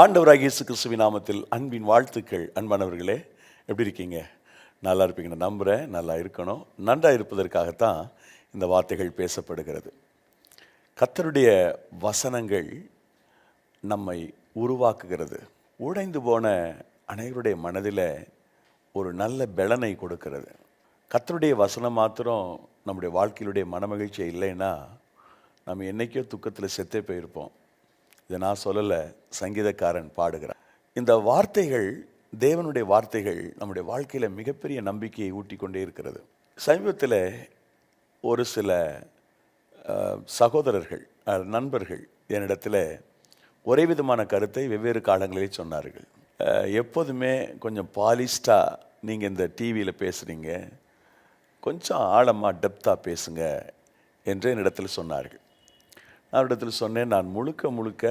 ஆண்டவராக இயேசு கிறிஸ்துவின் நாமத்தில் அன்பின் வாழ்த்துக்கள். அன்பானவர்களே எப்படி இருக்கீங்க? நல்லா இருப்பீங்கன்னு நம்புகிறேன் நல்லா இருக்கணும். நன்றாக இருப்பதற்காகத்தான் இந்த வார்த்தைகள் பேசப்படுகிறது. கத்தருடைய வசனங்கள் நம்மை உருவாக்குகிறது. உடைந்து போன அனைவருடைய மனதில் ஒரு நல்ல பெலனை கொடுக்கிறது. கத்தருடைய வசனம் மாத்திரம் நம்முடைய வாழ்க்கையிலுடைய மனமகிழ்ச்சி இல்லைன்னா நம்ம என்னைக்கோ துக்கத்தில் செத்தே போயிருப்போம். இதை நான் சொல்லலை சங்கீதக்காரன் பாடுகிறான். இந்த வார்த்தைகள் தேவனுடைய வார்த்தைகள் நம்முடைய வாழ்க்கையில் மிகப்பெரிய நம்பிக்கையை ஊட்டி கொண்டே இருக்கிறது. சமீபத்தில் ஒரு சில சகோதரர்கள் நண்பர்கள் என்னிடத்தில் ஒரே விதமான கருத்தை வெவ்வேறு காலங்களில் சொன்னார்கள். எப்போதுமே கொஞ்சம் பாலிஸ்டாக நீங்கள் இந்த டிவியில் பேசுகிறீங்க கொஞ்சம் ஆழமாக டெப்த்தாக பேசுங்க என்று என்னிடத்தில் சொன்னார்கள். அவரிடத்தில் சொன்னேன் நான் முழுக்க முழுக்க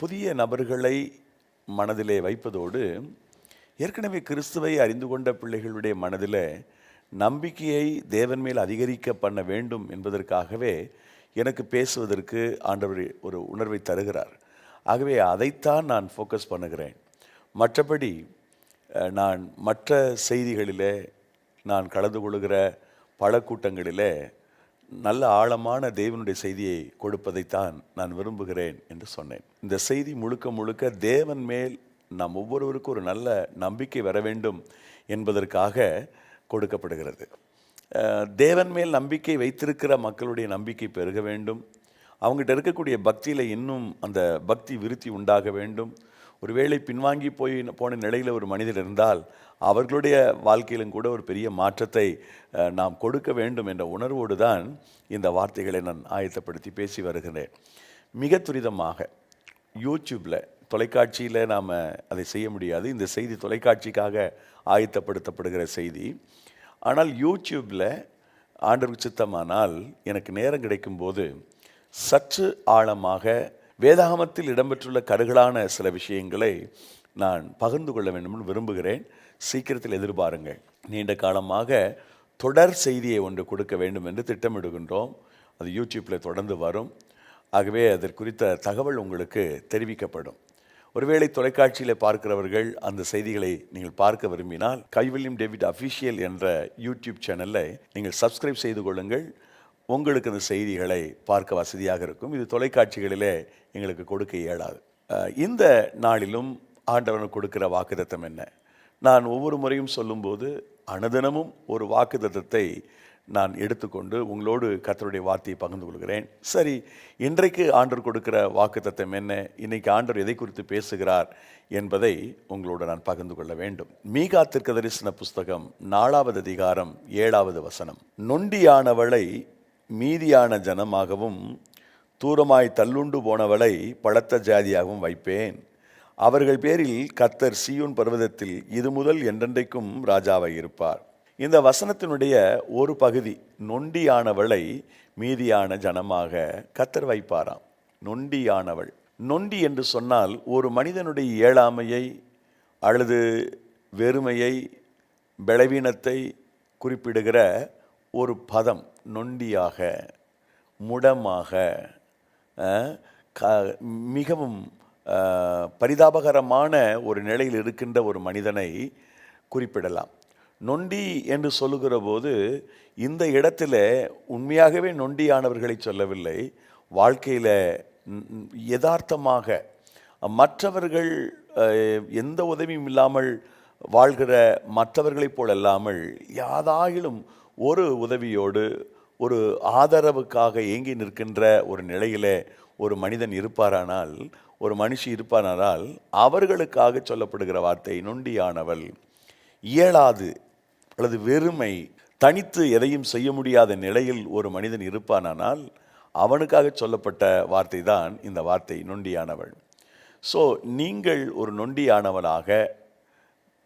புதிய நபர்களை மனதிலே வைப்பதோடு ஏற்கனவே கிறிஸ்துவை அறிந்து கொண்ட பிள்ளைகளுடைய மனதில் நம்பிக்கையை தேவன் மேல் அதிகரிக்க பண்ண வேண்டும் என்பதற்காகவே எனக்கு பேசுவதற்கு ஆண்டவர் ஒரு உணர்வை தருகிறார். ஆகவே அதைத்தான் நான் ஃபோக்கஸ் பண்ணுகிறேன். மற்றபடி நான் மற்ற செய்திகளிலே நான் கலந்து கொள்கிற பல கூட்டங்களிலே நல்ல ஆழமான தேவனுடைய செய்தியை கொடுப்பதைத்தான் நான் விரும்புகிறேன் என்று சொன்னேன். இந்த செய்தி முழுக்க முழுக்க தேவன் மேல் நாம் ஒவ்வொருவருக்கும் ஒரு நல்ல நம்பிக்கை வர வேண்டும் என்பதற்காக கொடுக்கப்படுகிறது. தேவன் மேல் நம்பிக்கை வைத்திருக்கிற மக்களுடைய நம்பிக்கை பெருக வேண்டும். அவங்ககிட்ட இருக்கக்கூடிய பக்தியில் இன்னும் அந்த பக்தி விருத்தி உண்டாக வேண்டும். ஒருவேளை பின்வாங்கி போய் போன நிலையில் ஒரு மனிதர் இருந்தால் அவர்களுடைய வாழ்க்கையிலும் கூட ஒரு பெரிய மாற்றத்தை நாம் கொடுக்க வேண்டும் என்ற உணர்வோடு தான் இந்த வார்த்தைகளை நான் ஆயத்தப்படுத்தி பேசி வருகிறேன். மிக துரிதமாக யூடியூப்பில் தொலைக்காட்சியில் நாம் அதை செய்ய முடியாது. இந்த செய்தி தொலைக்காட்சிக்காக ஆயத்தப்படுத்தப்படுகிற செய்தி. ஆனால் யூடியூப்பில் ஆண்டவருக்கு சித்தமானால் எனக்கு நேரம் கிடைக்கும்போது சற்று ஆழமாக வேதாகமத்தில் இடம்பெற்றுள்ள கருகலான சில விஷயங்களை நான் பகிர்ந்து கொள்ள வேண்டும் என்று விரும்புகிறேன். சீக்கிரத்தில் எதிர்பாருங்கள். நீண்ட காலமாக தொடர் செய்தியை ஒன்று கொடுக்க வேண்டும் என்று திட்டமிடுகின்றோம். அது யூடியூப்பில் தொடர்ந்து வரும். ஆகவே அதற்குறித்த தகவல் உங்களுக்கு தெரிவிக்கப்படும். ஒருவேளை தொலைக்காட்சியில் பார்க்கிறவர்கள் அந்த செய்திகளை நீங்கள் பார்க்க விரும்பினால் கைவில்லியம் டேவிட் அஃபிஷியல் என்ற யூடியூப் சேனலை நீங்கள் சப்ஸ்கிரைப் செய்து கொள்ளுங்கள். உங்களுக்கு அந்த செய்திகளை பார்க்க வசதியாக இருக்கும். இது தொலைக்காட்சிகளிலே எங்களுக்கு கொடுக்க இயலாது. இந்த நாளிலும் ஆண்டவன் கொடுக்கிற வாக்குதத்தம் என்ன? நான் ஒவ்வொரு முறையும் சொல்லும்போது அனுதினமும் ஒரு வாக்குத்தத்தத்தை நான் எடுத்துக்கொண்டு உங்களோடு கத்தருடைய வார்த்தையை பகிர்ந்து கொள்கிறேன். சரி இன்றைக்கு ஆண்டர் கொடுக்கிற வாக்குத்தத்தம் என்ன? இன்னைக்கு ஆண்டர் எதை குறித்து பேசுகிறார் என்பதை உங்களோடு நான் பகிர்ந்து கொள்ள வேண்டும். மீகா திருக்கதரிசன புஸ்தகம் நாலாவது அதிகாரம் ஏழாவது வசனம். நொண்டியானவளை மீதியான ஜனமாகவும் தூரமாய் தள்ளுண்டு போனவளை பலத்த ஜாதியாகவும் வைப்பேன். அவர்கள் பேரில் கத்தர் சியூன் பர்வதத்தில் இது முதல் என்றென்றைக்கும் ராஜாவாக இருப்பார். இந்த வசனத்தினுடைய ஒரு பகுதி நொண்டியானவளை மீதியான ஜனமாக கத்தர் வைப்பாராம். நொண்டியானவள். நொண்டி என்று சொன்னால் ஒரு மனிதனுடைய இயலாமையை அல்லது வெறுமையை பலவீனத்தை குறிப்பிடுகிற ஒரு பதம் நொண்டியாக முடமாக க- மிகவும் பரிதாபகரமான ஒரு நிலையில் இருக்கின்ற ஒரு மனிதனை குறிப்பிடலாம். நொண்டி என்று சொல்லுகிற போது இந்த இடத்துல உண்மையாகவே நொண்டியானவர்களை சொல்லவில்லை. வாழ்க்கையில் யதார்த்தமாக மற்றவர்கள் எந்த உதவியும் இல்லாமல் வாழ்கிற மற்றவர்களைப் போல் அல்லாமல் யாதாயிலும் ஒரு உதவியோடு ஒரு ஆதரவுக்காக ஏங்கி நிற்கின்ற ஒரு நிலையில் ஒரு மனிதன் இருப்பாரானால் ஒரு மனுஷி இருப்பானால் அவர்களுக்காக சொல்லப்படுகிற வார்த்தை நொண்டியானவள் இயலாது அல்லது வெறுமை தனித்து எதையும் செய்ய முடியாத நிலையில் ஒரு மனிதன் இருப்பானானால் அவனுக்காக சொல்லப்பட்ட வார்த்தை தான் இந்த வார்த்தை நொண்டியானவள். ஸோ நீங்கள் ஒரு நொண்டியானவனாக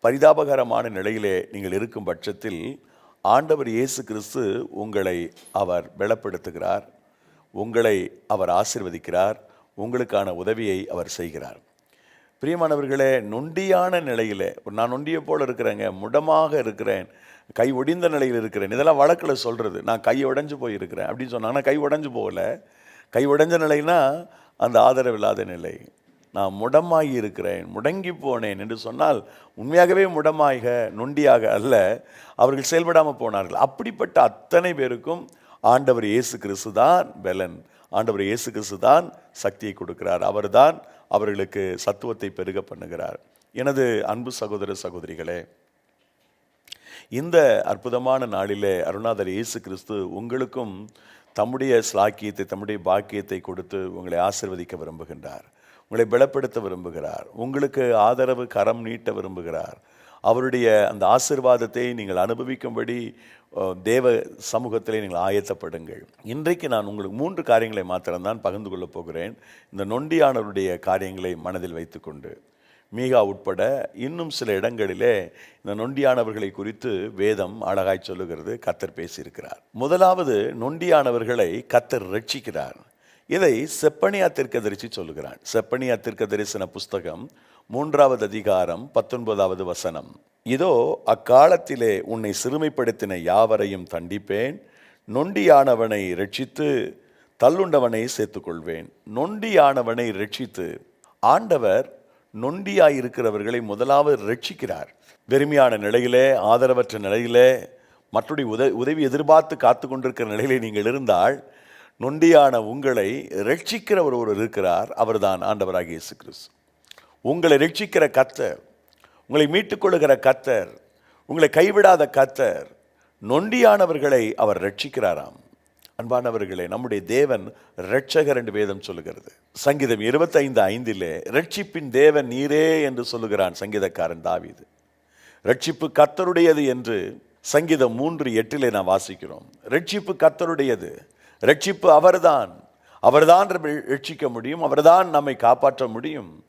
பரிதாபகரமான நிலையிலே நீங்கள் இருக்கும் பட்சத்தில் ஆண்டவர் இயேசு கிறிஸ்து உங்களை அவர் பலப்படுத்துகிறார் உங்களை அவர் ஆசிர்வதிக்கிறார் உங்களுக்கான உதவியை அவர் செய்கிறார். பிரியமானவர்களே நொண்டியான நிலையில் நான் நொண்டியை போல் இருக்கிறேங்க முடமாக இருக்கிறேன் கை ஒடிந்த நிலையில் இருக்கிறேன் இதெல்லாம் வழக்கில் சொல்கிறது நான் கை உடைஞ்சு போயிருக்கிறேன் அப்படின்னு சொன்னாங்கன்னா கை உடஞ்சு போகல. கை உடைஞ்ச நிலைனா அந்த ஆதரவு இல்லாத நிலை. நான் முடமாகி இருக்கிறேன் முடங்கி போனேன் என்று சொன்னால் உண்மையாகவே முடமாக நொண்டியாக அல்ல அவர்கள் செயல்படாமல் போனார்கள். அப்படிப்பட்ட அத்தனை பேருக்கும் ஆண்டவர் இயேசு கிறிஸ்து தான் பெலன். ஆண்டவர் இயேசு கிறிஸ்து தான் சக்தியை கொடுக்கிறார். அவர்தான் அவர்களுக்கு சத்துவத்தை பெருக பண்ணுகிறார். எனது அன்பு சகோதர சகோதரிகளே இந்த அற்புதமான நாளிலே அருணாதர் இயேசு கிறிஸ்து உங்களுக்கும் தம்முடைய ஸ்லாக்கியத்தை தம்முடைய பாக்கியத்தை கொடுத்து உங்களை ஆசிர்வதிக்க விரும்புகின்றார். உங்களை பலப்படுத்த விரும்புகிறார். உங்களுக்கு ஆதரவு கரம் நீட்ட விரும்புகிறார். அவருடைய அந்த ஆசிர்வாதத்தை நீங்கள் அனுபவிக்கும்படி தேவ சமூகத்திலே நீங்கள் ஆயத்தப்படுங்கள். இன்றைக்கு நான் உங்களுக்கு மூன்று காரியங்களை மாத்திரம்தான் பகிர்ந்து கொள்ளப் போகிறேன். இந்த நொண்டியானவருடைய காரியங்களை மனதில் வைத்துக்கொண்டு. மீகா உட்பட இன்னும் சில இடங்களிலே இந்த நொண்டியானவர்களை குறித்து வேதம் அழகாய் சொல்லுகிறது கத்தர் பேசியிருக்கிறார். முதலாவது நொண்டியானவர்களை கத்தர் ரட்சிக்கிறார். இதை செப்பனியா தீர்க்கதரிசி சொல்லுகிறான். செப்பனியா தீர்க்கதரிசன புஸ்தகம் மூன்றாவது அதிகாரம் பத்தொன்பதாவது வசனம். இதோ அக்காலத்திலே உன்னை சிறுமைப்படுத்தின யாவரையும் தண்டிப்பேன். நொண்டியானவனை ரட்சித்து தள்ளுண்டவனை சேர்த்துக்கொள்வேன். நொண்டியானவனை ரட்சித்து ஆண்டவர் நொண்டியாய் இருக்கிறவர்களை முதலாவது ரட்சிக்கிறார் வெறுமையான நிலையிலே ஆதரவற்ற நிலையிலே மற்றொரு உத உதவி எதிர்பார்த்து காத்து கொண்டிருக்கிற நிலையிலே நீங்கள் இருந்தால் நொண்டியான உங்களை ரட்சிக்கிறவர் ஒருவர் இருக்கிறார். அவர்தான் ஆண்டவராக இயேசு கிறிஸ்து உங்களை ரட்சிக்கிற கத்தர் உங்களை மீட்டுக்கொள்ளுகிற கத்தர் உங்களை கைவிடாத கத்தர் நொண்டியானவர்களை அவர் ரட்சிக்கிறாராம் அன்பானவர்களே நம்முடைய தேவன் ரட்சகர் என்று வேதம் சொல்லுகிறது. சங்கீதம் இருபத்தைந்து ஐந்திலே ரட்சிப்பின் தேவன் நீரே என்று சொல்லுகிறான் சங்கீதக்காரன் தாவிது. ரட்சிப்பு கத்தருடையது என்று சங்கீதம் மூன்று எட்டிலே நாம் வாசிக்கிறோம். ரட்சிப்பு கத்தருடையது ரட்சிப்பு அவர்தான். அவர்தான் ரட்சிக்க முடியும். அவர்தான் நம்மை காப்பாற்ற முடியும்.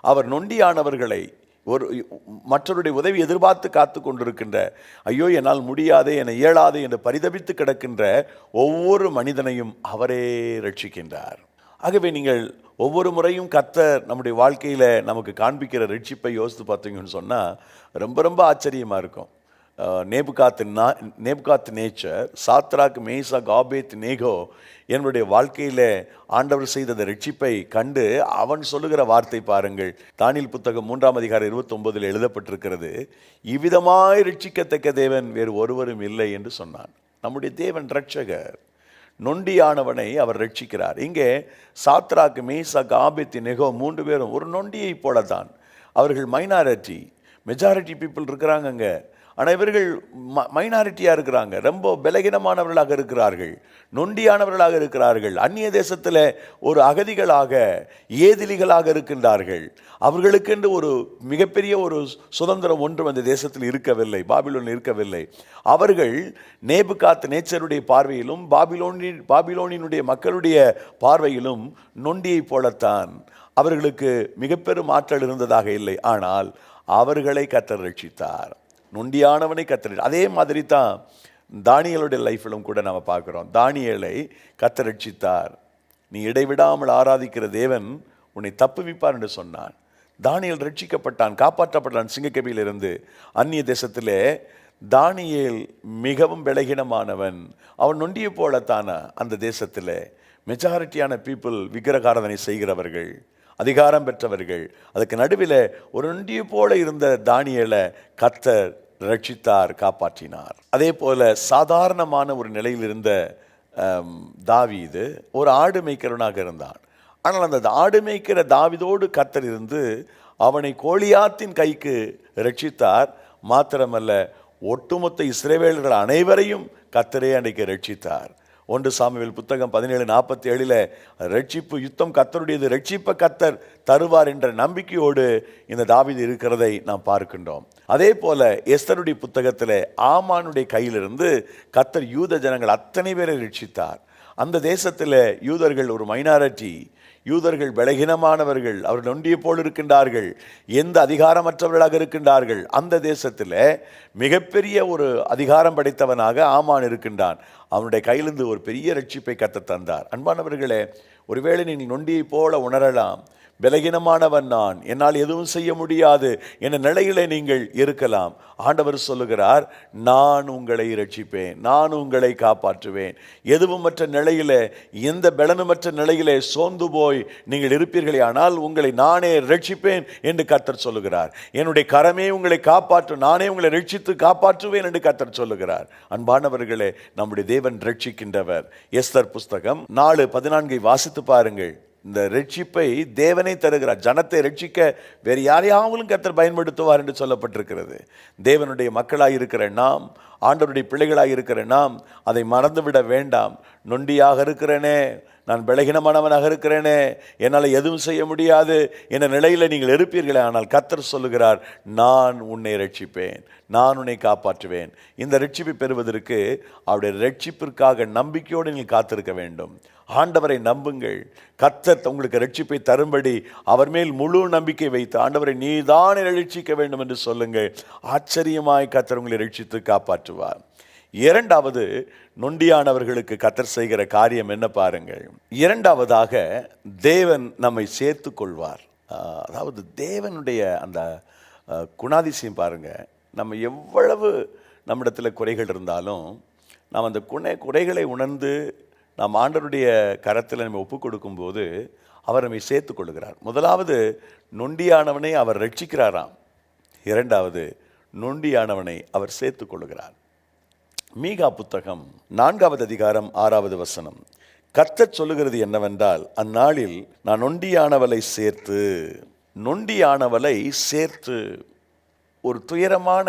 அவர் நொண்டியானவர்களை ஒரு மற்றவருடைய உதவி எதிர்பார்த்து காத்து கொண்டிருக்கின்ற ஐயோ என்னால் முடியாதே என இயலாதே என்று பரிதபித்து கிடக்கின்ற ஒவ்வொரு மனிதனையும் அவரே ரட்சிக்கின்றார். ஆகவே நீங்கள் ஒவ்வொரு முறையும் கத்தர் நம்முடைய வாழ்க்கையில் நமக்கு காண்பிக்கிற ரட்சிப்பை யோசித்து பார்த்தீங்கன்னு சொன்னால் ரொம்ப ரொம்ப ஆச்சரியமாக இருக்கும். நேபுகாத்து நா நேபுகாத்து நேச்சர் சாத்ராக் மேசா காபேத் நேகோ என்னுடைய வாழ்க்கையில் ஆண்டவர் செய்த ரட்சிப்பை கண்டு அவன் சொல்லுகிற வார்த்தை பாருங்கள். தானியல் புத்தகம் மூன்றாம் அதிகாரம் இருபத்தொன்பதில் எழுதப்பட்டிருக்கிறது இவ்விதமாய் ரட்சிக்கத்தக்க தேவன் வேறு ஒருவரும் இல்லை என்று சொன்னான். நம்முடைய தேவன் ரட்சகர் நொண்டியானவனை அவர் ரட்சிக்கிறார். இங்கே சாத்ராக் மேசா காபித் நெகோ மூன்று பேரும் ஒரு நொண்டியை போலத்தான். அவர்கள் மைனாரிட்டி மெஜாரிட்டி பீப்புள் இருக்கிறாங்க அங்கே ஆனால் இவர்கள் ம மைனாரிட்டியாக இருக்கிறாங்க. ரொம்ப பலகீனமானவர்களாக இருக்கிறார்கள். நொண்டியானவர்களாக இருக்கிறார்கள். அந்நிய தேசத்தில் ஒரு அகதிகளாக ஏதிலிகளாக இருக்கின்றார்கள். அவர்களுக்கென்று ஒரு மிகப்பெரிய ஒரு சுதந்திரம் ஒன்றும் அந்த தேசத்தில் இருக்கவில்லை பாபிலோன் இருக்கவில்லை. அவர்கள் நேபுகாத் நேச்சருடைய பார்வையிலும் பாபிலோனின் பாபிலோனினுடைய மக்களுடைய பார்வையிலும் நொண்டியைப் போலத்தான். அவர்களுக்கு மிக பெரும் ஆற்றல் இருந்ததாக இல்லை. ஆனால் அவர்களை கத்தர் ரட்சித்தார். நொண்டியானவனை கத்தர் அதே மாதிரி தான் தானியலுடைய லைஃப்பிலும் கூட நம்ம பார்க்குறோம். தானியலை கத்தரட்சித்தார் நீ இடைவிடாமல் ஆராதிக்கிற தேவன் உன்னை தப்புவிப்பார் என்று சொன்னான். தானியல் ரட்சிக்கப்பட்டான் காப்பாற்றப்பட்டான் சிங்கக்கபியிலிருந்து. அந்நிய தேசத்திலே தானியேல் மிகவும் விலகினமானவன் அவன் நொண்டியை போலத்தான அந்த தேசத்தில். மெஜாரிட்டியான பீப்புள் விக்கிரகாரதனை செய்கிறவர்கள். அதிகாரம் பெற்றவர்கள். அதுக்கு நடுவில் ஒரு நொண்டியை போல இருந்த தானியலை கத்தர் ரட்சித்தார் காப்பாற்றினார். அதே போல சாதாரணமான ஒரு நிலையில் இருந்த தாவீது ஒரு ஆடு மேய்க்கிறவனாக இருந்தான். ஆனால் அந்த ஆடு மேய்க்கிற தாவிதோடு கத்தர் இருந்து அவனை கோழியாத்தின் கைக்கு ரட்சித்தார். மாத்திரமல்ல ஒட்டுமொத்த இஸ்ரேவேலர்கள் அனைவரையும் கத்தரே அன்றைக்கு ரட்சித்தார். ஒன்று சாமியில் புத்தகம் பதினேழு நாற்பத்தி ஏழில் ரட்சிப்பு யுத்தம் கத்தருடையது ரட்சிப்ப கத்தர் தருவார் என்ற நம்பிக்கையோடு இந்த தாவீது இருக்கிறதை நாம் பார்க்கின்றோம். அதே போல எஸ்தருடைய புத்தகத்தில் ஆமானுடைய கையிலிருந்து கத்தர் யூத ஜனங்கள் அத்தனை பேரை ரட்சித்தார். அந்த தேசத்தில் யூதர்கள் ஒரு மைனாரிட்டி யூதர்கள் பலகீனமானவர்கள் அவர் நொண்டிய போல் இருக்கின்றார்கள் எந்த அதிகாரமற்றவர்களாக இருக்கின்றார்கள் அந்த தேசத்தில் மிகப்பெரிய ஒரு அதிகாரம் படைத்தவனாக ஆமான் இருக்கின்றான். அவனுடைய கையிலிருந்து ஒரு பெரிய ரட்சிப்பை கத்த தந்தார். அன்பானவர்களே ஒருவேளை நீங்கள் நொண்டியை போல உணரலாம் பலகீனமானவன் நான். என்னால் எதுவும் செய்ய முடியாது. என்ற நிலையிலே நீங்கள் இருக்கலாம். ஆண்டவர் சொல்லுகிறார் நான் உங்களை ரட்சிப்பேன் நான் உங்களை காப்பாற்றுவேன். எதுவுமற்ற நிலையில எந்த பலனுமற்ற நிலையிலே சோர்ந்து போய் நீங்கள் இருப்பீர்களே ஆனால் உங்களை நானே ரட்சிப்பேன் என்று கர்த்தர் சொல்லுகிறார். என்னுடைய கரமே உங்களை காப்பாற்றும். நானே உங்களை ரட்சித்து காப்பாற்றுவேன் என்று கர்த்தர் சொல்லுகிறார். அன்பானவர்களே நம்முடைய தேவன் ரட்சிக்கின்றவர் எஸ்தர் புஸ்தகம் நாலு பதினான்கை வாசித்து பாருங்கள். இந்த ரட்சிப்பை தேவனை தருகிறார். ஜனத்தை ரட்சிக்க வேறு யாரையாவங்களும் கத்தர் பயன்படுத்துவார் என்று சொல்லப்பட்டிருக்கிறது. தேவனுடைய மக்களாக இருக்கிற நாம் ஆண்டவருடைய பிள்ளைகளாக இருக்கிற நாம் அதை மறந்துவிட வேண்டாம். நொண்டியாக இருக்கிறேனே நான் பலகீனமானவனாக இருக்கிறேனே என்னால் எதுவும் செய்ய முடியாது என்ற நிலையில் நீங்கள் இருப்பீர்களே ஆனால் கத்தர் சொல்லுகிறார் நான் உன்னை ரட்சிப்பேன் நான் உன்னை காப்பாற்றுவேன். இந்த ரட்சிப்பை பெறுவதற்கு அவருடைய ரட்சிப்பிற்காக நம்பிக்கையோடு நீங்கள் காத்திருக்க வேண்டும். ஆண்டவரை நம்புங்கள். கர்த்தர் உங்களுக்கு ரட்சிப்பை தரும்படி அவர் மேல் முழு நம்பிக்கை வைத்து ஆண்டவரை நீதானே ரட்சிக்க வேண்டும் என்று சொல்லுங்கள். ஆச்சரியமாய் கர்த்தர் உங்களை ரட்சித்து காப்பாற்றுவார். இரண்டாவது நொண்டியானவர்களுக்கு கத்தர் செய்கிற காரியம் என்ன பாருங்கள். இரண்டாவதாக தேவன் நம்மை சேர்த்து கொள்வார் அதாவது தேவனுடைய அந்த குணாதிசயம் பாருங்கள் நம்ம எவ்வளவு நம்மிடத்தில் குறைகள் இருந்தாலும் நாம் அந்த குணை குறைகளை உணர்ந்து நாம் ஆண்டருடைய கரத்தில் நம்ம ஒப்பு கொடுக்கும்போது அவர் நம்மை சேர்த்து கொள்கிறார் முதலாவது நொண்டியானவனை அவர் ரட்சிக்கிறாராம். இரண்டாவது நொண்டியானவனை அவர் சேர்த்து கொள்கிறார் மீகா புத்தகம் நான்காவது அதிகாரம் ஆறாவது வசனம். கர்த்தர் சொல்லுகிறது என்னவென்றால் அந்நாளில் நான் நொண்டியானவளை சேர்த்து நொண்டியானவளை சேர்த்து ஒரு துயரமான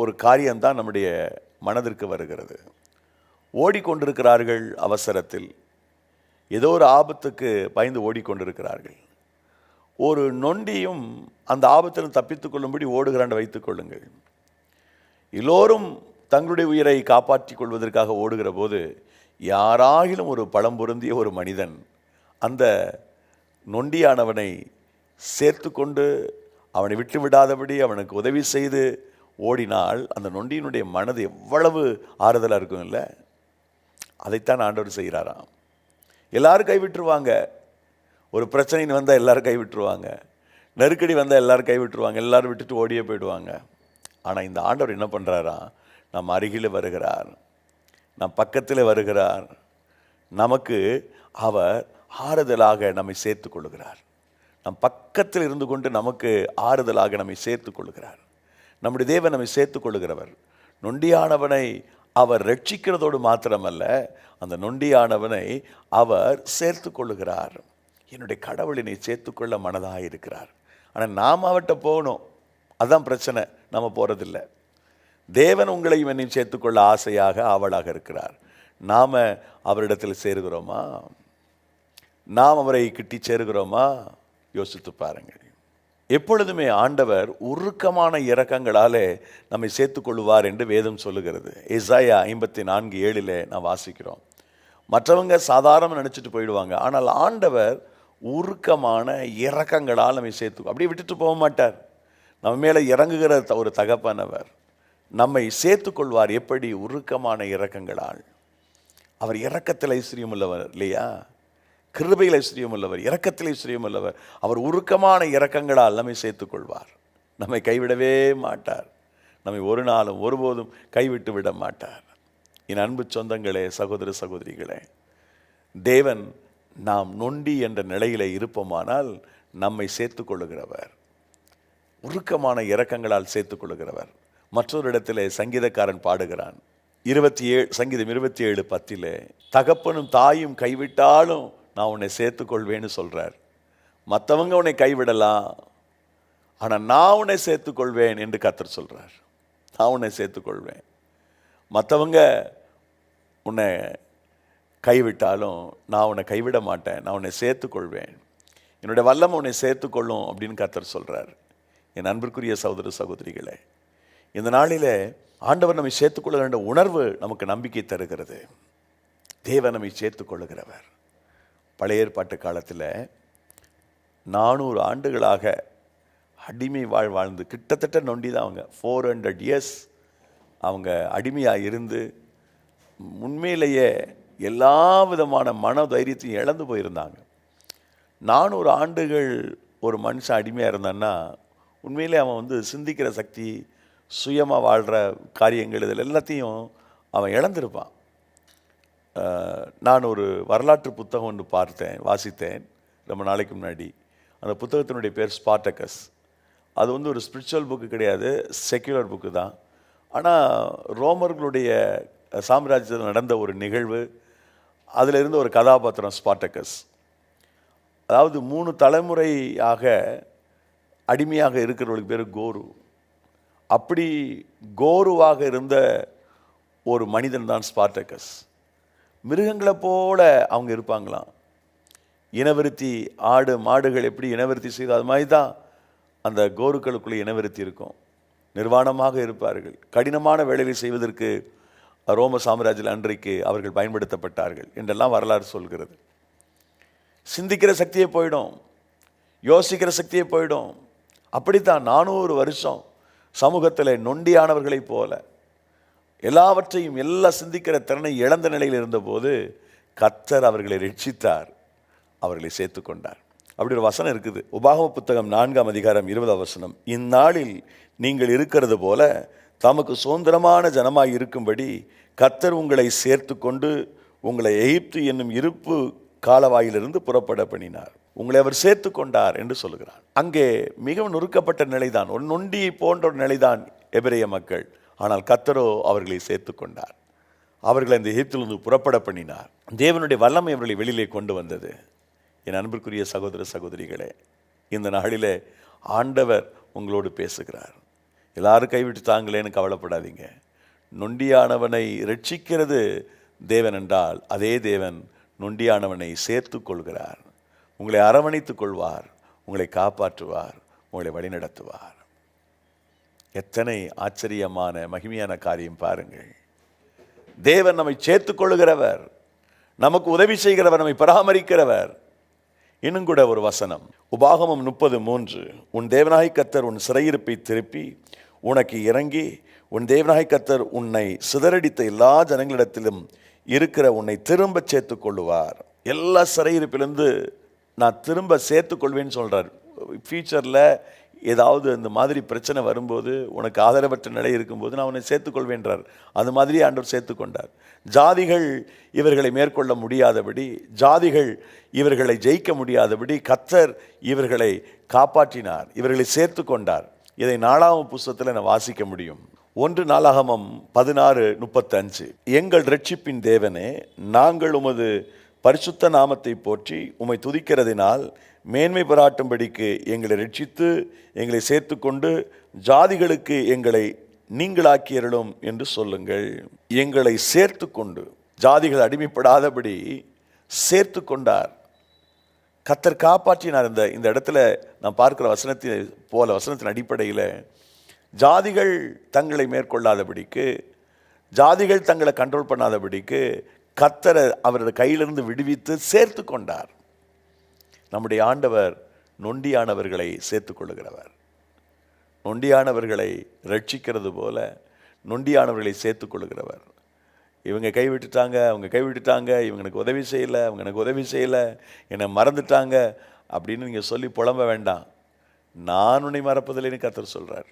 ஒரு காரியம்தான் நம்முடைய மனதிற்கு வருகிறது. ஓடிக்கொண்டிருக்கிறார்கள் அவசரத்தில். ஏதோ ஒரு ஆபத்துக்கு பயந்து ஓடிக்கொண்டிருக்கிறார்கள். ஒரு நொண்டியும் அந்த ஆபத்தில் தப்பித்துக் கொள்ளும்படி ஓடுகிறான் வைத்துக் கொள்ளுங்கள். எல்லோரும் தங்களுடைய உயிரை காப்பாற்றிக் கொள்வதற்காக ஓடுகிற போது யாராகிலும் ஒரு பழம் பொருந்திய ஒரு மனிதன் அந்த நொண்டியானவனை சேர்த்து கொண்டு அவனை விட்டு விடாதபடி அவனுக்கு உதவி செய்து ஓடினால் அந்த நொண்டியினுடைய மனது எவ்வளவு ஆறுதலாக இருக்கும் இல்லை? அதைத்தான் ஆண்டவர் செய்கிறாராம். எல்லாரும் கைவிட்டுருவாங்க. ஒரு பிரச்சனைன்னு வந்தால் எல்லோரும் கைவிட்டுருவாங்க. நெருக்கடி வந்தால் எல்லோரும் கைவிட்டுருவாங்க. எல்லோரும் விட்டுட்டு ஓடியே போயிடுவாங்க. ஆனால் இந்த ஆண்டவர் என்ன பண்ணுறாரா நம் அருகில் வருகிறார். நம் பக்கத்தில் வருகிறார். நமக்கு அவர் ஆறுதலாக நம்மை சேர்த்து கொள்ளுகிறார். நம் பக்கத்தில் இருந்து கொண்டு நமக்கு ஆறுதலாக நம்மை சேர்த்து கொள்ளுகிறார். நம்முடைய தேவன் நம்மை சேர்த்து கொள்ளுகிறவர். நொண்டியானவனை அவர் ரட்சிக்கிறதோடு மாத்திரமல்ல அந்த நொண்டியானவனை அவர் சேர்த்து கொள்ளுகிறார். என்னுடைய கடவுளினை சேர்த்துக்கொள்ள மனதாக இருக்கிறார். ஆனால் நாம் அவட்ட போகணும். அதான் பிரச்சனை. நம்ம போகிறதில்ல தேவன் உங்களையும் என்னையும் சேர்த்துக்கொள்ள ஆசையாக ஆவலாக இருக்கிறார். நாம் அவரிடத்தில் சேருகிறோமா? நாம் அவரை கிட்டி சேருகிறோமா? யோசித்து பாருங்கள். எப்பொழுதுமே ஆண்டவர் உருக்கமான இரக்கங்களாலே நம்மை சேர்த்துக்கொள்வார் என்று வேதம் சொல்லுகிறது. எசாயா ஐம்பத்தி நான்கு ஏழில் நான் வாசிக்கிறோம். மற்றவங்க சாதாரணமாக நினச்சிட்டு போயிடுவாங்க. ஆனால் ஆண்டவர் உருக்கமான இறக்கங்களால் நம்மை சேர்த்து அப்படியே விட்டுட்டு போக மாட்டார். நம்ம மேலே இறங்குகிற த- ஒரு தகப்பனவர் நம்மை சேர்த்துக்கொள்வார். எப்படி? உருக்கமான இறக்கங்களால் அவர் இறக்கத்தில் ஐஸ்வர்யம் உள்ளவர் இல்லையா? கிருபையில் ஐஸ்வர்யம் உள்ளவர் இரக்கத்தில் ஐஸ்வர்யம் உள்ளவர் அவர் உருக்கமான இரக்கங்களால் நம்மை சேர்த்துக்கொள்வார். நம்மை கைவிடவே மாட்டார். நம்மை ஒரு நாளும் ஒருபோதும் கைவிட்டு விட மாட்டார். என் அன்பு சொந்தங்களே சகோதர சகோதரிகளே தேவன் நாம் நொண்டி என்ற நிலையிலே இருப்போமானால் நம்மை சேர்த்து கொள்ளுகிறவர் உருக்கமான இரக்கங்களால் சேர்த்துக் கொள்ளுகிறவர் மற்றொரு இடத்திலே சங்கீதக்காரன் பாடுகிறான். இருபத்தி ஏழு சங்கீதம் இருபத்தி ஏழு பத்திலே தகப்பனும் தாயும் கைவிட்டாலும் நான் உன்னை சேர்த்துக்கொள்வேன்னு சொல்கிறார் மற்றவங்க உன்னை கைவிடலாம் ஆனால் நான் உன்னை சேர்த்துக்கொள்வேன் என்று கத்தர் சொல்கிறார் நான் உன்னை சேர்த்துக்கொள்வேன். மற்றவங்க உன்னை கைவிட்டாலும் நான் உன்னை கைவிட மாட்டேன் நான் உன்னை சேர்த்துக்கொள்வேன். என்னுடைய வல்லம் உன்னை சேர்த்துக்கொள்ளும் அப்படின்னு கத்தர் சொல்கிறார் என் அன்பிற்குரிய சகோதர சகோதரிகளே இந்த நாளில் ஆண்டவர் நம்மை சேர்த்துக்கொள்ள வேண்டிய உணர்வு நமக்கு நம்பிக்கை தருகிறது. தேவன் நம்மை சேர்த்துக்கொள்ளுகிறவர். பழைய ஏற்பாட்டு காலத்தில் நானூறு ஆண்டுகளாக அடிமை வாழ் வாழ்ந்து கிட்டத்தட்ட நொண்டி தான் அவங்க. ஃபோர் ஹண்ட்ரட் இயர்ஸ் அவங்க அடிமையாக இருந்து உண்மையிலேயே எல்லா விதமான மன தைரியத்தையும் இழந்து போயிருந்தாங்க. நானூறு ஆண்டுகள் ஒரு மனுஷன் அடிமையாக இருந்தான்னா உண்மையிலே அவன் வந்து சிந்திக்கிற சக்தி சுயமாக வாழ்கிற காரியங்கள் இதில் எல்லாத்தையும் அவன் இழந்திருப்பான். நான் ஒரு வரலாற்று புத்தகம் ஒன்று பார்த்தேன் வாசித்தேன் ரொம்ப நாளைக்கு முன்னாடி. அந்த புத்தகத்தினுடைய பேர் ஸ்பாட்டக்கஸ் அது வந்து ஒரு ஸ்பிரிச்சுவல் புக்கு கிடையாது செக்யுலர் புக்கு தான். ஆனால் ரோமர்களுடைய சாம்ராஜ்யத்தில் நடந்த ஒரு நிகழ்வு அதில் இருந்த ஒரு கதாபாத்திரம் ஸ்பாட்டக்கஸ் அதாவது மூணு தலைமுறையாக அடிமையாக இருக்கிறவளுக்கு பேர் கோரு. அப்படி கோருவாக இருந்த ஒரு மனிதன் தான் ஸ்பார்டக்கஸ் மிருகங்களை போல அவங்க இருப்பாங்களாம். இனவிருத்தி ஆடு மாடுகள் எப்படி இனவிருத்தி செய்தோ அது மாதிரி தான் அந்த கோருக்களுக்குள்ளே இனவிருத்தி இருக்கும். நிர்வாணமாக இருப்பார்கள். கடினமான வேலைகளை செய்வதற்கு ரோம சாம்ராஜ்யில் அன்றைக்கு அவர்கள் பயன்படுத்தப்பட்டார்கள் என்றெல்லாம் வரலாறு சொல்கிறது. சிந்திக்கிற சக்தியே போயிடும். யோசிக்கிற சக்தியே போயிடும். அப்படித்தான் நானூறு வருஷம் சமூகத்தில் நொண்டியானவர்களைப் போல எல்லாவற்றையும் எல்லாம் சிந்திக்கிற திறனை இழந்த நிலையில் இருந்தபோது கத்தர் அவர்களை ரட்சித்தார் அவர்களை சேர்த்து கொண்டார் அப்படி ஒரு வசனம் இருக்குது. உபாகம புத்தகம் நான்காம் அதிகாரம் இருபதாம் வசனம். இந்நாளில் நீங்கள் இருக்கிறது போல தமக்கு சுதந்திரமான ஜனமாய் இருக்கும்படி கத்தர் உங்களை சேர்த்து கொண்டு உங்களை எகிப்து என்னும் இருப்பு காலவாயிலிருந்து புறப்பட பண்ணினார். உங்களை அவர் சேர்த்து கொண்டார் என்று சொல்லுகிறார். அங்கே மிகவும் நொறுக்கப்பட்ட நிலைதான். ஒரு நொண்டியை போன்ற ஒரு நிலைதான் எபிரேய மக்கள் ஆனால் கத்தரோ அவர்களை சேர்த்து கொண்டார் அவர்களை அந்த எகிப்திலிருந்து புறப்பட பண்ணினார். தேவனுடைய வல்லமை அவர்களை வெளியிலே கொண்டு வந்தது. என் அன்பிற்குரிய சகோதர சகோதரிகளே இந்த நாளிலே ஆண்டவர் உங்களோடு பேசுகிறார். எல்லாரும் கைவிட்டு தாங்களேன்னு கவலைப்படாதீங்க. நொண்டியானவனை ரட்சிக்கிறது தேவன் என்றால் அதே தேவன் நொண்டியானவனை சேர்த்து கொள்கிறார் உங்களை அரவணைத்துக் கொள்வார். உங்களை காப்பாற்றுவார். உங்களை வழிநடத்துவார். எத்தனை ஆச்சரியமான மகிமையான காரியம் பாருங்கள். தேவன் நம்மை சேர்த்துக் கொள்ளுகிறவர். நமக்கு உதவி செய்கிறவர் நம்மை பராமரிக்கிறவர். இன்னும் கூட ஒரு வசனம். உபாகமம் முப்பது மூன்று. உன் தேவனாய் கத்தர் உன் சிறையிருப்பை திருப்பி உனக்கு இறங்கி உன் தேவனாய் கத்தர் உன்னை சிதறடித்த எல்லா ஜனங்களிடத்திலும் இருக்கிற உன்னை திரும்ப சேர்த்து கொள்ளுவார். எல்லா சிறையிருப்பிலிருந்து நான் திரும்ப சேர்த்து கொள்வேன்னு சொல்கிறார் ஃபியூச்சரில் ஏதாவது இந்த மாதிரி பிரச்சனை வரும்போது உனக்கு ஆதரவற்ற நிலை இருக்கும்போது நான் உன்னை சேர்த்துக்கொள்வேன்றார். அது மாதிரி ஆண்டவர் சேர்த்துக்கொண்டார். ஜாதிகள் இவர்களை மேற்கொள்ள முடியாதபடி ஜாதிகள் இவர்களை ஜெயிக்க முடியாதபடி கத்தர் இவர்களை காப்பாற்றினார் இவர்களை சேர்த்து கொண்டார் இதை நாலாவது புஸ்தத்தில் நான் வாசிக்க முடியும். ஒன்று நாளாகமம் பதினாறு முப்பத்தஞ்சு. எங்கள் ரட்சிப்பின் தேவனே நாங்கள் உமது பரிசுத்த நாமத்தை போற்றி உம்மை துதிக்கிறதினால் மேன்மை பாராட்டும்படிக்கு எங்களை ரட்சித்து எங்களை சேர்த்துக்கொண்டு ஜாதிகளுக்கு எங்களை நீங்களாக்கியறலும் என்று சொல்லுங்கள். எங்களை சேர்த்து கொண்டு ஜாதிகள் அடிமைப்படாதபடி சேர்த்து கொண்டார் கத்தர் காப்பாற்றினார் இந்த இந்த இடத்துல நான் பார்க்கிற வசனத்தின் போல வசனத்தின் அடிப்படையில் ஜாதிகள் தங்களை மேற்கொள்ளாதபடிக்கு ஜாதிகள் தங்களை கண்ட்ரோல் பண்ணாதபடிக்கு கத்தரை அவரது கையிலிருந்து விடுவித்து சேர்த்து கொண்டார். நம்முடைய ஆண்டவர் நொண்டியானவர்களை சேர்த்துக் கொள்ளுகிறவர். நொண்டியானவர்களை ரட்சிக்கிறது போல நொண்டியானவர்களை சேர்த்துக் கொள்ளுகிறவர். இவங்க கைவிட்டுட்டாங்க அவங்க கைவிட்டுட்டாங்க இவங்களுக்கு உதவி செய்யலை அவங்க எனக்கு உதவி செய்யலை என்னை மறந்துட்டாங்க அப்படின்னு நீங்கள் சொல்லி புலம்ப வேண்டாம். நான் உன்னை மறப்பதில்லைன்னு கத்தர் சொல்கிறார்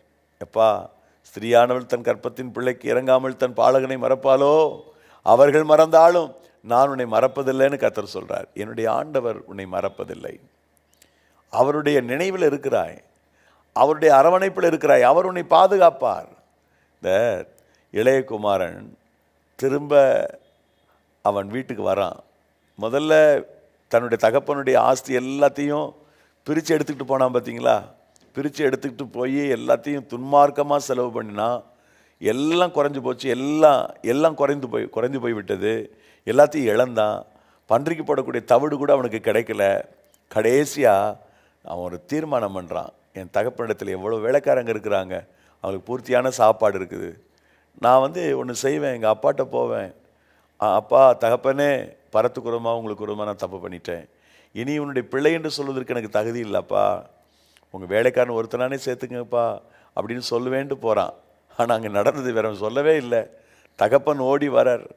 எப்பா ஸ்திரீயானவள் தன் கற்பத்தின் பிள்ளைக்கு இறங்காமல் தன் பாலகனை மறப்பாலோ அவர்கள் மறந்தாலும் நான் உன்னை மறப்பதில்லைன்னு கத்தர் சொல்கிறார் என்னுடைய ஆண்டவர் உன்னை மறப்பதில்லை. அவருடைய நினைவில் இருக்கிறாய். அவருடைய அரவணைப்பில் இருக்கிறாய். அவர் உன்னை பாதுகாப்பார். இந்த இளையகுமாரன் திரும்ப அவன் வீட்டுக்கு வரான். முதல்ல தன்னுடைய தகப்பனுடைய ஆஸ்தி எல்லாத்தையும் பிரித்து எடுத்துக்கிட்டு போனான் பார்த்தீங்களா பிரித்து எடுத்துக்கிட்டு போய் எல்லாத்தையும் துன்மார்க்கமாக செலவு பண்ணினான். எல்லாம் குறைஞ்சி போச்சு எல்லாம் எல்லாம் குறைந்து போய் குறைந்து போய் விட்டது. எல்லாத்தையும் இழந்தான். பன்றிக்கு போடக்கூடிய தவிடு கூட அவனுக்கு கிடைக்கல. கடைசியாக அவன் ஒரு தீர்மானம் பண்ணுறான் என் தகப்பனிடத்தில் எவ்வளோ வேலைக்காரங்க இருக்கிறாங்க. அவங்களுக்கு பூர்த்தியான சாப்பாடு இருக்குது. நான் வந்து ஒன்று செய்வேன் எங்கள் அப்பாட்ட போவேன். அப்பா தகப்பனே பரத்துக்குறமா உங்களுக்கு உரமா நான் தப்பு பண்ணிட்டேன். இனி உன்னுடைய பிள்ளை என்று சொல்வதற்கு எனக்கு தகுதி இல்லைப்பா. உங்கள் வேலைக்காரன் ஒருத்தனானே சேர்த்துங்கப்பா அப்படின்னு சொல்லுவேன்ட்டு போகிறான் ஆனால் அங்கே நடந்தது வேற சொல்லவே இல்லை. தகப்பன் ஓடி வரார்.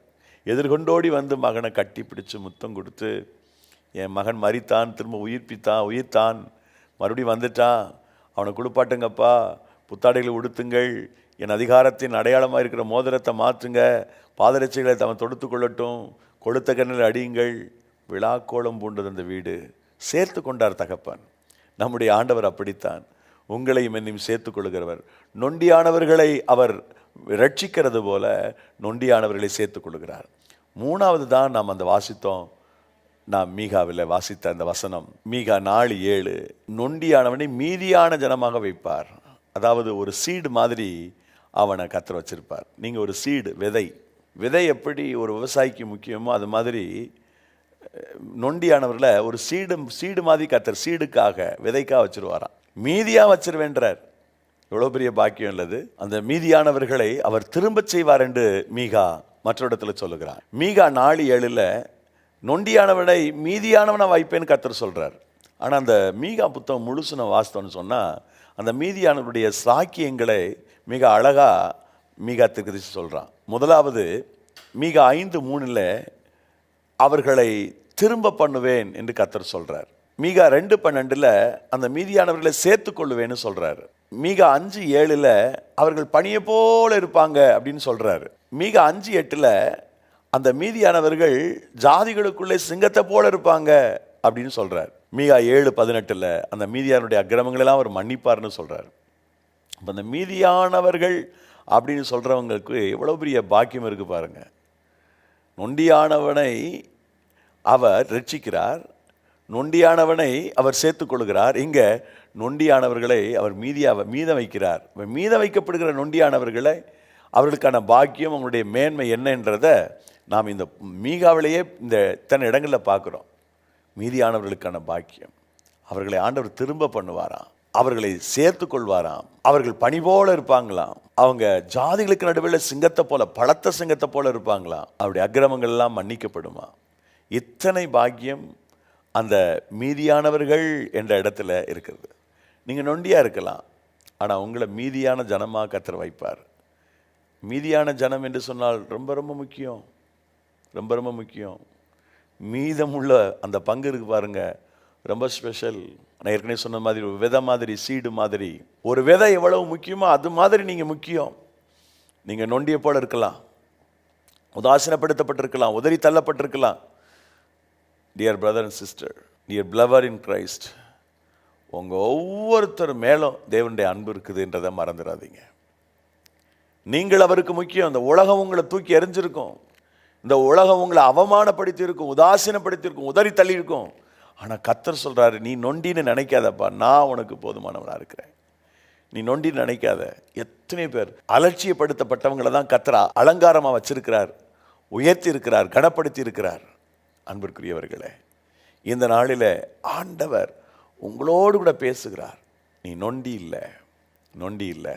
எதிர்கொண்டோடி வந்து மகனை கட்டி பிடிச்சு முத்தம் கொடுத்து என் மகன் மறித்தான் திரும்ப உயிர்ப்பித்தான் உயிர்த்தான். மறுபடியும் வந்துட்டான். அவனை குளிப்பாட்டுங்கப்பா. புத்தாடைகளை உடுத்துங்கள். என் அதிகாரத்தின் அடையாளமாக இருக்கிற மோதிரத்தை மாற்றுங்க. பாதரட்சைகளை தவன் தொடுத்து கொள்ளட்டும். கொளுத்த கண்ணில் அடியுங்கள். விழாக்கோலம் பூண்டது அந்த வீடு. சேர்த்து கொண்டார் தகப்பன். நம்முடைய ஆண்டவர் அப்படித்தான். உங்களையும் என்னையும் சேர்த்து கொள்கிறவர் நொண்டியானவர்களை அவர் ரட்சிக்கிறது போல நொண்டியானவர்களை சேர்த்து கொள்கிறார் மூணாவது தான் நாம் அந்த வாசித்தோம். நாம் மீகாவில் வாசித்த அந்த வசனம் மீகா நாலு ஏழு நொண்டியானவனை மீதியான ஜனமாக வைப்பார். அதாவது ஒரு சீடு மாதிரி அவனை கத்திர வச்சிருப்பார். நீங்கள் ஒரு சீடு விதை. விதை எப்படி ஒரு விவசாயிக்கு முக்கியமோ அது மாதிரி நொண்டியானவரில் ஒரு சீடு சீடு மாதிரி கத்தர் சீடுக்காக விதைக்காக வச்சிருவாராம். மீதியாக வச்சிருவேன்றார். எவ்வளோ பெரிய பாக்கியம் இல்லது. அந்த மீதியானவர்களை அவர் திரும்பச் செய்வார் என்று மீகா மற்ற இடத்துல சொல்லுகிறார் மீகா நாலு ஏழில் நொண்டியானவனை மீதியானவனை வைப்பேன்னு கத்தர் சொல்கிறார் ஆனால் அந்த மீகா புத்தகம் முழுசு நான் வாசித்தோன்னு அந்த மீதியானவருடைய சாக்கியங்களை மிக அழகாக மீகா திருக்கதிச்சு சொல்கிறான் முதலாவது மீகா ஐந்து மூணில் அவர்களை திரும்ப பண்ணுவேன் என்று கத்தர் சொல்கிறார் மீகா ரெண்டு பன்னெண்டுல அந்த மீதியானவர்களை சேர்த்து கொள்ளுவேன்னு சொல்கிறாரு மீகா அஞ்சு ஏழில் அவர்கள் பணியை போல இருப்பாங்க அப்படின்னு சொல்கிறாரு மீகா அஞ்சு எட்டுல அந்த மீதியானவர்கள் ஜாதிகளுக்குள்ளே சிங்கத்தை போல இருப்பாங்க அப்படின்னு சொல்கிறார் மீகா ஏழு பதினெட்டில் அந்த மீதியானுடைய அக்கிரமங்களெல்லாம் அவர் மன்னிப்பார்னு சொல்கிறார் இப்போ அந்த மீதியானவர்கள் அப்படின்னு சொல்கிறவங்களுக்கு எவ்வளோ பெரிய பாக்கியம் இருக்கு பாருங்க. நொண்டியானவனை அவர் ரட்சிக்கிறார் நொண்டியானவனை அவர் சேர்த்துக்கொள்கிறார் இங்கே நொண்டியானவர்களை அவர் மீதியாக மீத வைக்கிறார் மீத வைக்கப்படுகிற நொண்டியானவர்களை அவர்களுக்கான பாக்கியம் அவங்களுடைய மேன்மை என்னன்றதை நாம் இந்த மீகாவிலேயே இந்த இத்தனை இடங்களில் பார்க்குறோம். மீதியானவர்களுக்கான பாக்கியம். அவர்களை ஆண்டவர் திரும்ப பண்ணுவாராம். அவர்களை சேர்த்து கொள்வாராம். அவர்கள் பணி போல இருப்பாங்களாம். அவங்க ஜாதிகளுக்கு நடுவில் சிங்கத்தை போல பலத்த சிங்கத்தை போல இருப்பாங்களாம். அவருடைய அக்கிரமங்கள் எல்லாம் மன்னிக்கப்படுமா? இத்தனை பாக்கியம் அந்த மீதியானவர்கள் என்ற இடத்துல இருக்கிறது. நீங்கள் நொண்டியாக இருக்கலாம். ஆனால் உங்களை மீதியான ஜனமாக கத்திர வைப்பார். மீதியான ஜனம் என்று சொன்னால் ரொம்ப ரொம்ப முக்கியம். ரொம்ப ரொம்ப முக்கியம். மீதமுள்ள அந்த பங்கு இருக்கு பாருங்கள் ரொம்ப ஸ்பெஷல். நான் ஏற்கனவே சொன்ன மாதிரி ஒரு விதை மாதிரி சீடு மாதிரி. ஒரு விதை எவ்வளவு முக்கியமோ அது மாதிரி நீங்கள் முக்கியம். நீங்கள் நொண்டிய போல் இருக்கலாம். உதாசீனப்படுத்தப்பட்டிருக்கலாம். உதறி தள்ளப்பட்டிருக்கலாம். Dear brother and sister dear flower in Christ உங்கள் ஒவ்வொருத்தர் மேலும் தேவனுடைய அன்பு இருக்குதுன்றதை மறந்துடாதீங்க. நீங்கள் அவருக்கு முக்கியம். இந்த உலகம் உங்களை தூக்கி எறிஞ்சிருக்கும். இந்த உலகம் உங்களை அவமானப்படுத்தி இருக்கும் உதாசீனப்படுத்தி இருக்கும் உதறி தள்ளி இருக்கும் கத்தர் சொல்கிறாரு நீ நொண்டின்னு நினைக்காதப்பா. நான் உனக்கு போதுமானவனாக இருக்கிறேன். நீ நொண்டின்னு நினைக்காத. எத்தனை பேர் அலட்சியப்படுத்தப்பட்டவங்களை தான் கத்தரா அலங்காரமாக வச்சிருக்கிறார் உயர்த்தி இருக்கிறார் கனப்படுத்தி இருக்கிறார் அன்பிற்குரியவர்களே இந்த நாளில் ஆண்டவர் உங்களோடு கூட பேசுகிறார். நீ நொண்டி இல்லை நொண்டி இல்லை.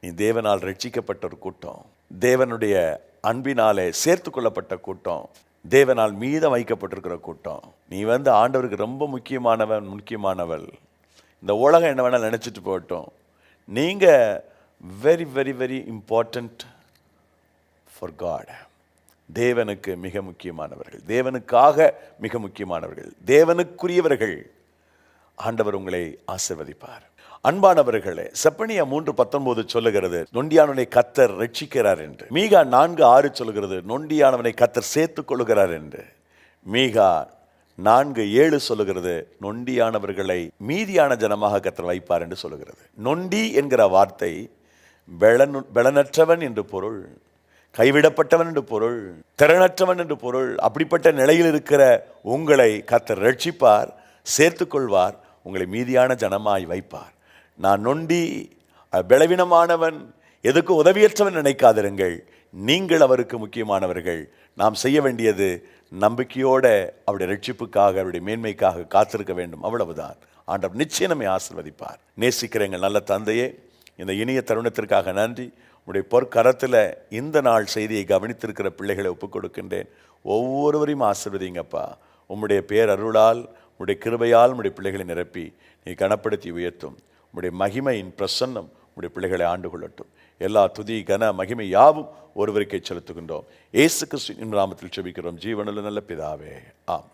நீ தேவனால் ரட்சிக்கப்பட்ட ஒரு கூட்டம் தேவனுடைய அன்பினாலே சேர்த்து கொள்ளப்பட்ட கூட்டம் தேவனால் மீதம் வைக்கப்பட்டிருக்கிற கூட்டம். நீ வந்து ஆண்டவருக்கு ரொம்ப முக்கியமானவன் முக்கியமானவள். இந்த உலகம் என்ன வேணால் நினச்சிட்டு போகட்டும். நீங்கள் very very very important for God தேவனுக்கு மிக முக்கியமானவர்கள். தேவனுக்காக மிக முக்கியமானவர்கள். தேவனுக்குரியவர்கள். ஆண்டவர் உங்களை ஆசிர்வதிப்பார். அன்பானவர்களே செப்பனியா மூன்று பத்தொன்பது சொல்லுகிறது நொண்டியானவனை கத்தர் ரட்சிக்கிறார் என்று. மீகா நான்கு ஆறு சொல்லுகிறது நொண்டியானவனை கத்தர் சேர்த்துக் கொள்ளுகிறார் என்று. மீகா நான்கு ஏழு சொல்லுகிறது நொண்டியானவர்களை மீதியான ஜனமாக கத்தர் வைப்பார் என்று சொல்லுகிறது. நொண்டி என்கிற வார்த்தை பெலனு பெலனற்றவன் என்று பொருள். கைவிடப்பட்டவன் என்று பொருள் திறனற்றவன் என்று பொருள் அப்படிப்பட்ட நிலையில் இருக்கிற உங்களை கத்தர் ரட்சிப்பார் சேர்த்துக்கொள்வார் உங்களை மீதியான ஜனமாய் வைப்பார். நான் நொண்டி பலவீனமானவன் எதுக்கு உதவியற்றவன் நினைக்காதிருங்கள். நீங்கள் அவருக்கு முக்கியமானவர்கள். நாம் செய்ய வேண்டியது நம்பிக்கையோட அவருடைய ரட்சிப்புக்காக அவருடைய மேன்மைக்காக காத்திருக்க வேண்டும். அவ்வளவுதான். ஆண்டவர் நிச்சயம் நம்மை ஆசிர்வதிப்பார். நேசிக்கிற எங்கள் நல்ல தந்தையே இந்த இனிய தருணத்திற்காக நன்றி. உடைய பொற்கரத்தில் இந்த நாள் செய்தியை கவனித்திருக்கிற பிள்ளைகளை ஒப்புக் கொடுக்கின்றேன் ஒவ்வொருவரையும் ஆசிர்வதிங்கப்பா. உம்முடைய பேர் அருளால் உம்முடைய கிருபையால் உம்முடைய பிள்ளைகளை நிரப்பி நீ கனப்படுத்தி உயர்த்தும். உம்முடைய மகிமையின் பிரசன்னம் உம்முடைய பிள்ளைகளை ஆண்டு கொள்ளட்டும். எல்லா துதி கன மகிமை யாவும் ஒருவருக்கே செலுத்துகின்றோம். ஏசு கிறிஸ்துவின் நாமத்தில் செபிக்கிறோம். ஜீவனில் நல்ல பிதாவே. ஆம்